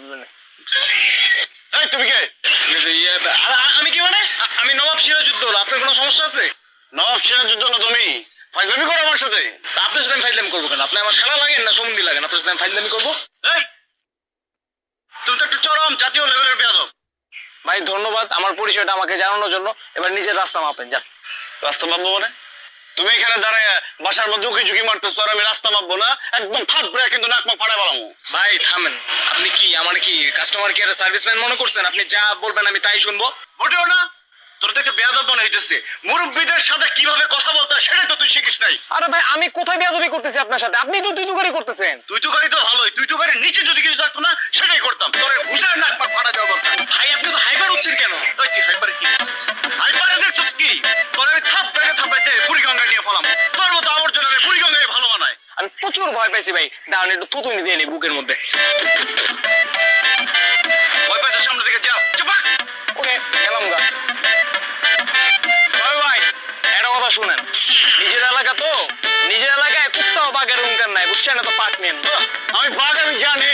মানে। এই তুমি কে? আমি কি ইয়ে, মানে? আমি নবাব আপনার কোনো সমস্যা আছে? নবাব তুমি ফাইজলামি করো আমার সাথে। আপনার সাথে আমি ফাইজলামি করব কেন? আপনি আমার খেলা লাগেন না লাগেন। আপনার সাথে আমি ফাইজলামি করব? তুমি তো একটু চরম জাতীয় লেভেলের বেয়াদব। ভাই ধন্যবাদ। আমার পরিচয়টা আমাকে জানানোর জন্য। এবার নিজের রাস্তা মাপেন যান। রাস্তা মাপবো মানে? তুমি এখানে দাঁড়ায় বাসার মধ্যে উকি ঝুঁকি মারতেছো আর আমি রাস্তা মাপবো না একদম থাপ ব্রেক কিন্তু নাক মুখ ফাড়াই বলামো ভাই থামেন। আপনি কি আমার কি কাস্টমার কেয়ার সার্ভিসম্যান মনে করছেন? আপনি যা বলবেন আমি তাই শুনব। মোটেও না তোর তো একটা বেয়াদব মনে হইতেছে। মুরব্বীদের সাথে কীভাবে কথা বলতে সেটাই তো তুই শিখিস নাই। আরে ভাই আমি কোথায় বেয়াদবি করতেছি আপনার সাথে? আপনি তো তুই তুকারি করতেছেন। তুই তো গাড়ি তো ভালোই তুই তো গাড়ির নিচে যদি কিছু থাকতো না সেটাই করতাম। তোর ঘুষের নাক পাক ফাটা যাওয়া দরকার। ভাই আপনি তো হাইবার হচ্ছেন কেন? ওই তুই হাইপারে কি? নিজের এলাকা তো, নিজের এলাকায় কুত্তাও বাঘের হুঙ্কার নাই, বুঝছেন? না তো নেন আমি বাঘ, আমি জানি।